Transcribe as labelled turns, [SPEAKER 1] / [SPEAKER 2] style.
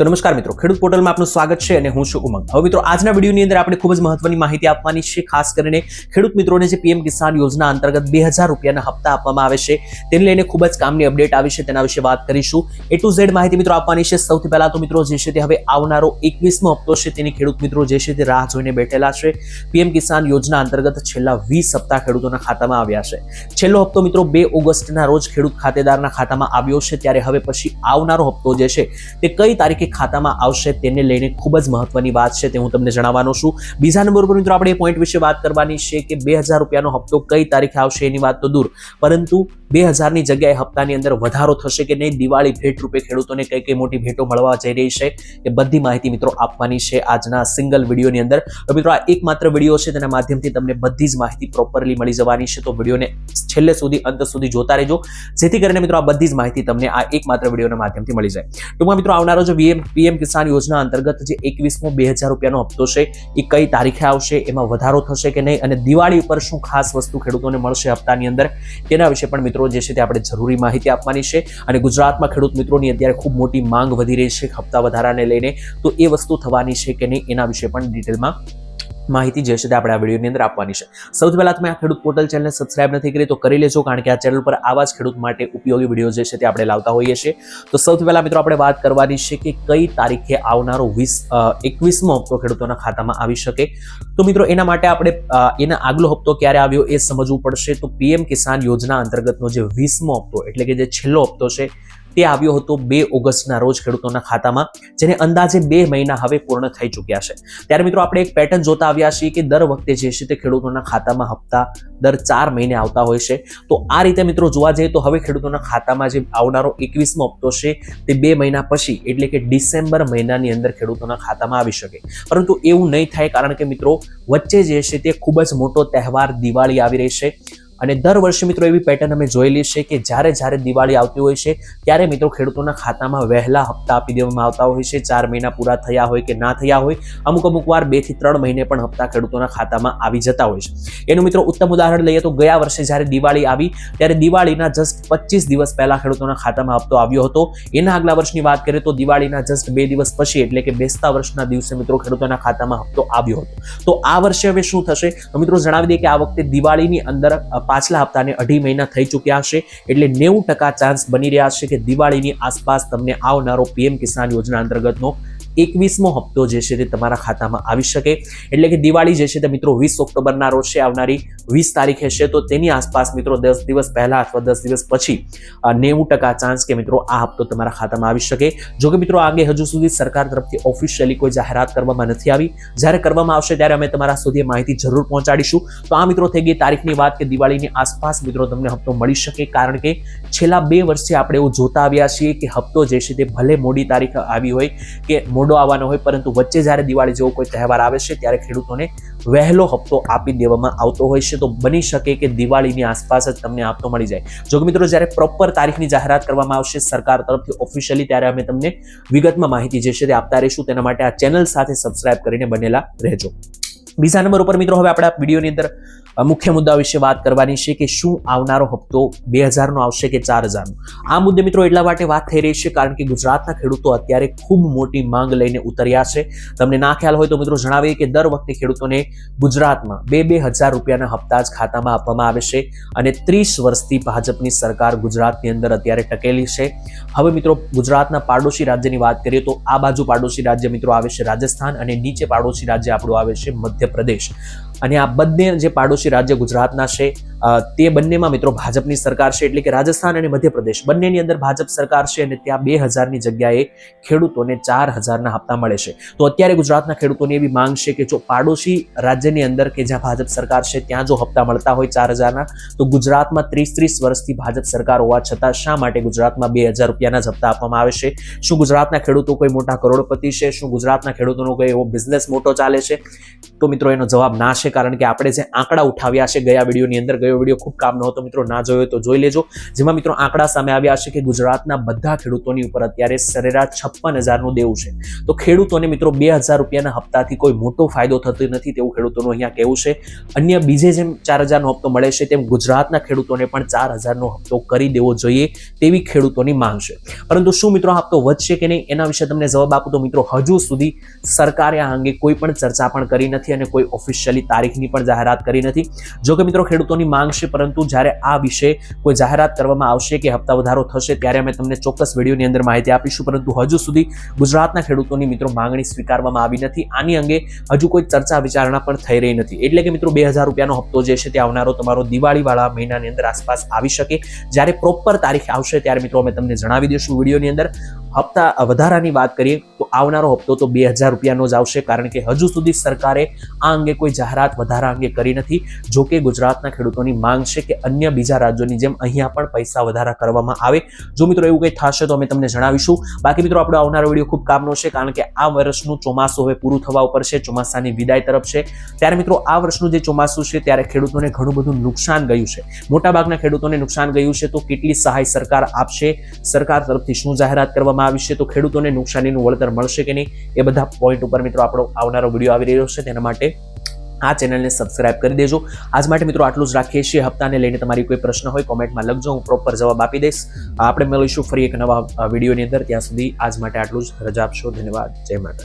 [SPEAKER 1] તો નમસ્કાર મિત્રો, ખેડૂત પોર્ટલમાં આપનું સ્વાગત છે અને હું છું ઉમંગ. હવે મિત્રો, આજના વિડીયોની અંદર આપણે ખૂબ જ મહત્વની માહિતી આપવાની છે, ખાસ કરીને ખેડૂત મિત્રોને જે પીએમ કિસાન યોજના અંતર્ગત બે હજાર રૂપિયાના હપ્તા આપવામાં આવે છે, તેને લઈને ખૂબ જ કામની અપડેટ આવી છે, તેના વિશે વાત કરીશું. એ ટુ ઝેડ માહિતી મિત્રો આપવાની છે. સૌથી પહેલા તો મિત્રો, જે છે તે હવે આવનારો એકવીસમો હપ્તો છે, તેની ખેડૂત મિત્રો જે છે તે રાહ જોઈને બેઠેલા છે. પીએમ કિસાન યોજના અંતર્ગત છેલ્લા વીસ હપ્તા ખેડૂતોના ખાતામાં આવ્યા છે. છેલ્લો હપ્તો મિત્રો બે ઓગસ્ટના રોજ ખેડૂત ખાતેદારના ખાતામાં આવ્યો છે, ત્યારે હવે પછી આવનારો હપ્તો જે છે તે કઈ તારીખે ખાતામાં આવશે તેને લઈને ખૂબ જ મહત્વની વાત છે તે હું તમને જણાવવાનો છું. બીજા નંબર પર મિત્રો આપણે એ પોઈન્ટ વિશે વાત કરવાની છે કે બે હજાર રૂપિયાનો હપ્તો કઈ તારીખે આવશે એની વાત તો દૂર. પરંતુ બે હજારની જગ્યાએ હપ્તાની અંદર વધારો થશે કે નહીં? દિવાળી ભેટ રૂપે ખેડૂતોને કઈ કઈ મોટી ભેટો મળવા જઈ રહી છે એ બધી માહિતી મિત્રો આપવાની છે આજના સિંગલ વિડીયોની અંદર. તો મિત્રો આ એકમાત્ર વીડિયો છે તેના માધ્યમથી તમને બધી જ માહિતી પ્રોપરલી મળી જવાની છે. તો વિડીયોને છેલ્લે સુધી, અંત સુધી જોતા રહેજો. જેથી કરીને મિત્રો આ બધી જ માહિતી તમને આ એકમાત્ર વિડીયોના માધ્યમથી મળી જાય. ટૂંકમાં મિત્રો આવનારો જો વીએમ પીએમ કિસાન યોજના અંતર્ગત જે એકવીસમો બે હજાર રૂપિયાનો હપ્તો છે, એ કઈ તારીખે આવશે, એમાં વધારો થશે કે નહીં અને દિવાળી ઉપર શું ખાસ વસ્તુ ખેડૂતોને મળશે હપ્તાની અંદર, તેના વિશે પણ મિત્રો જે છે તે આપણે જરૂરી માહિતી આપવાની છે. અને ગુજરાતમાં ખેડૂત મિત્રોની અત્યારે ખૂબ મોટી માંગ વધી રહી છે હપ્તા વધારાને લઈને, તો એ વસ્તુ થવાની છે કે નહીં એના વિશે પણ ડિટેલમાં માહિતી જે છે તે આપણે આ વિડીયોની અંદર આપવાની છે. સૌથી પહેલાં તમે આ ખેડૂત પોર્ટલ ચેનલને સબસ્ક્રાઇબ નથી કરી તો કરી લેજો કારણ કે આ ચેનલ પર આવા જ ખેડૂત માટે ઉપયોગી વીડિયો જે છે તે આપણે લાવતા હોઈએ છીએ. તો સૌથી પહેલાં મિત્રો આપણે વાત કરવાની છે કે કઈ તારીખે આવનારો વીસ એકવીસમો હપ્તો ખેડૂતોના ખાતામાં આવી શકે. તો મિત્રો એના માટે આપણે એના આગલો હપ્તો ક્યારે આવ્યો એ સમજવું પડશે. તો પીએમ કિસાન યોજના અંતર્ગતનો જે વીસમો હપ્તો, એટલે કે જે છેલ્લો હપ્તો છે તે આવ્યો હતો બે ઓગસ્ટના રોજ ખેડૂતોના ખાતામાં, જેને અંદાજે બે મહિના હવે પૂર્ણ થઈ ચૂક્યા છે. ત્યારે મિત્રો આપણે એક પેટર્ન જોતા આવ્યા છીએ કે દર વખતે જે છે તે ખેડૂતોના ખાતામાં હપ્તા દર ચાર મહિને આવતા હોય છે. તો આ રીતે મિત્રો જોવા જઈએ તો હવે ખેડૂતોના ખાતામાં જે આવનારો એકવીસમો હપ્તો છે તે બે મહિના પછી, એટલે કે ડિસેમ્બર મહિનાની અંદર ખેડૂતોના ખાતામાં આવી શકે. પરંતુ એવું નહીં થાય કારણ કે મિત્રો, વચ્ચે જે છે તે ખૂબ જ મોટો તહેવાર દિવાળી આવી રહી છે. અને દર વર્ષે મિત્રો એવી પેટર્ન અમે જોયેલી છે કે જ્યારે જ્યારે દિવાળી આવતી હોય છે, ત્યારે મિત્રો ખેડૂતોના ખાતામાં વહેલા હપ્તા આપી દેવામાં આવતા હોય છે. ચાર મહિના પૂરા થયા હોય કે ના થયા હોય, અમુક અમુક વાર બેથી ત્રણ મહિને પણ હપ્તા ખેડૂતોના ખાતામાં આવી જતા હોય છે. એનું મિત્રો ઉત્તમ ઉદાહરણ લઈએ તો ગયા વર્ષે જ્યારે દિવાળી આવી, ત્યારે દિવાળીના જસ્ટ પચીસ દિવસ પહેલા ખેડૂતોના ખાતામાં હપ્તો આવ્યો હતો. એના આગલા વર્ષની વાત કરીએ તો દિવાળીના જસ્ટ બે દિવસ પછી એટલે કે બેસતા વર્ષના દિવસે મિત્રો ખેડૂતોના ખાતામાં હપ્તો આવ્યો હતો. તો આ વર્ષે હવે શું થશે? મિત્રો જણાવી દઈએ કે આ વખતે દિવાળીની અંદર પાછલા હપ્તાને અઢી મહિના થઈ ચૂક્યા હશે એટલે નેવું ટકા ચાન્સ બની રહ્યા છે કે દિવાળીની આસપાસ તમને આવનારો પીએમ કિસાન યોજના અંતર્ગતનો એકવીસમો હપ્તો જે છે તે તમારા ખાતામાં આવી શકે. એટલે કે દિવાળી જે છે તે મિત્રો વીસ ઓક્ટોબરના રોજ છે, આવનારી વીસ તારીખે છે. તો તેની આસપાસ મિત્રો દસ દિવસ પહેલા અથવા દસ દિવસ પછી નેવું ટકા ચાન્સ કે મિત્રો આ હપ્તો તમારા ખાતામાં આવી શકે. જો કે મિત્રો આગે હજુ સુધી સરકાર તરફથી ઓફિશિયલી કોઈ જાહેરાત કરવામાં નથી આવી. જ્યારે કરવામાં આવશે ત્યારે અમે તમારા સુધી માહિતી જરૂર પહોંચાડીશું. તો આ મિત્રો થઈ ગઈ તારીખની વાત કે દિવાળીની આસપાસ મિત્રો તમને હપ્તો મળી શકે. કારણ કે છેલ્લા બે વર્ષથી આપણે એવું જોતા આવ્યા છીએ કે હપ્તો જે છે તે ભલે મોડી તારીખ આવી હોય કે મોડો આવવાનો હોય, પરંતુ વચ્ચે જ્યારે દિવાળી જેવો કોઈ તહેવાર આવે છે, ત્યારે ખેડૂતોને વહેલો હપ્તો આપી દેવામાં આવતો હોય છે. તો બની શકે કે દિવાળીની આસપાસ જ તમને હપ્તો મળી જાય. જો કે મિત્રો, જ્યારે પ્રોપર તારીખની જાહેરાત કરવામાં આવશે, સરકાર તરફથી ઓફિશિયલી ત્યારે અમે તમને વિગતમાં માહિતી જે છે તે આપતા રહીશું. તેના માટે આ ચેનલ સાથે સબસ્ક્રાઇબ કરીને બનેલા રહેજો. બીજા નંબર ઉપર મિત્રો, હવે આપણે વિડીયોની અંદર મુખ્ય મુદ્દા વિશે વાત કરવાની છે કે શું આવનારો હપ્તો બે હજારનો આવશે કે ચાર હજારનો? આ મુદ્દે મિત્રો એટલા માટે વાત થઈ રહી છે કારણ કે ગુજરાતના ખેડૂતો અત્યારે ખૂબ મોટી માંગ લઈને ઉતર્યા છે. તમને ના ખ્યાલ હોય તો મિત્રો જણાવીએ કે દર વખતે ખેડૂતોને ગુજરાતમાં બે બે હજાર રૂપિયાના હપ્તા જ ખાતામાં આપવામાં આવે છે અને ત્રીસ વર્ષથી ભાજપની સરકાર ગુજરાતની અંદર અત્યારે ટકેલી છે. હવે મિત્રો ગુજરાતના પાડોશી રાજ્યની વાત કરીએ તો આ બાજુ પાડોશી રાજ્ય મિત્રો આવે છે રાજસ્થાન અને નીચે પાડોશી રાજ્ય આપણું આવે છે મધ્યપ્રદેશ. અને આ બંને જે પાડોશી રાજ્ય ગુજરાતના છે તે બંનેમાં મિત્રો ભાજપની સરકાર છે, એટલે કે રાજસ્થાન અને મધ્યપ્રદેશ. બંનેની અંદર ભાજપ સરકાર છે અને ત્યાં બે હજારની જગ્યાએ ખેડૂતોને ચાર હજારના હપ્તા મળે છે. તો અત્યારે ગુજરાતના ખેડૂતોની એવી માંગ છે કે જો પાડોશી રાજ્યની અંદર કે જ્યાં ભાજપ સરકાર છે, ત્યાં જો હપ્તા મળતા હોય ચાર હજારના, તો ગુજરાતમાં ત્રીસ ત્રીસ વર્ષથી ભાજપ સરકાર હોવા છતાં શા માટે ગુજરાતમાં બે હજાર રૂપિયાના જ હપ્તા આપવામાં આવે છે? શું ગુજરાતના ખેડૂતો કોઈ મોટા કરોડપતિ છે? શું ગુજરાતના ખેડૂતોનો કોઈ એવો બિઝનેસ મોટો ચાલે છે? તો મિત્રો એનો જવાબ ના છે. કારણ કે આપણે જે આંકડા ઉઠાવ્યા છે, ગયા વિડીયોની અંદર ગયો વીડિયો ખૂબ કામનો હતો મિત્રો, ના જોયો તો જોઈ લેજો. જેમાં, મિત્રો, આંકડા સામે આવ્યા છે કે ગુજરાતના બધા ખેડૂતોની ઉપર અત્યારે સરેરાશ છપ્પન હજારનું દેવું છે. તો ખેડૂતોને, મિત્રો, બે હજાર રૂપિયાના હપ્તાથી કોઈ મોટો ફાયદો થતો નથી તેવું ખેડૂતોનું અહીંયા કહેવું છે. અન્ય બીજે જેમ ચાર હજારનો હપ્તો મળે છે, તેમ ગુજરાતના ખેડૂતોને પણ ચાર હજારનો હપ્તો કરી દેવો જોઈએ તેવી ખેડૂતોની માંગ છે. પરંતુ શું, મિત્રો હપ્તો વધશે કે નહીં એના વિશે તમને જવાબ આપું તો, મિત્રો, હજુ સુધી સરકારે આ અંગે કોઈ પણ ચર્ચા પણ કરી નથી અને કોઈ ઓફિશિયલી તારીખની પણ જાહેરાત કરી નથી. જો કે મિત્રો, ખેડૂતોની માંગ છે, પરંતુ જ્યારે આ વિશે કોઈ જાહેરાત કરવામાં આવશે કે હપ્તા વધારો થશે, ત્યારે અમે તમને ચોક્કસ વિડીયોની અંદર માહિતી આપીશું. પરંતુ હજુ સુધી ગુજરાતના ખેડૂતોની મિત્રો માંગણી સ્વીકારવામાં આવી નથી. આની અંગે હજુ કોઈ ચર્ચા વિચારણા પણ થઈ રહી નથી. એટલે કે મિત્રો, બે હજાર રૂપિયાનો હપ્તો જે છે તે આવનારો તમારો દિવાળીવાળા મહિનાની અંદર આસપાસ આવી શકે. જ્યારે પ્રોપર તારીખ આવશે, ત્યારે મિત્રો અમે તમને જણાવી દઈશું વિડીયોની અંદર. હપ્તા વધારાની વાત કરીએ આવનારો હપ્તો તો બે હજાર રૂપિયાનો જ આવશે, કારણ કે હજુ સુધી સરકારે આ અંગે કોઈ જાહેરાત વધારા અંગે કરી નથી. જો કે ગુજરાતના ખેડૂતોની માંગ છે કે અન્ય બીજા રાજ્યોની જેમ અહીંયા પણ પૈસા વધારા કરવામાં આવે. જો મિત્રો એવું કંઈ થશે તો અમે તમને જણાવીશું. બાકી મિત્રો, આપણો આવનારો વીડિયો ખૂબ કામનો છે, કારણ કે આ વર્ષનું ચોમાસું હવે પૂરું થવા ઉપર છે, ચોમાસાની વિદાય તરફ છે. ત્યારે મિત્રો, આ વર્ષનું જે ચોમાસું છે, ત્યારે ખેડૂતોને ઘણું બધું નુકસાન ગયું છે. મોટાભાગના ખેડૂતોને નુકસાન ગયું છે તો કેટલી સહાય સરકાર આપશે? સરકાર તરફથી શું જાહેરાત કરવામાં આવી છે? તો ખેડૂતોને નુકસાનીનું વળતર મળશે કે નહીં એ બધા પોઈન્ટ ઉપર મિત્રો આપણો આવનારો વીડિયો આવી રહ્યો છે, તેના માટે આ ચેનલને સબસ્ક્રાઇબ કરી દેજો. આજ માટે મિત્રો આટલું જ રાખીએ છીએ. હપ્તાને લઈને તમારી કોઈ પ્રશ્ન હોય, કોમેન્ટમાં લખજો. હું પ્રોપર જવાબ આપી દઈશ. આપણે મળીશું ફરી એક નવા વિડીયોની અંદર. ત્યાં સુધી આજ માટે આટલું જ. રજા આપશો. ધન્યવાદ. જય માતા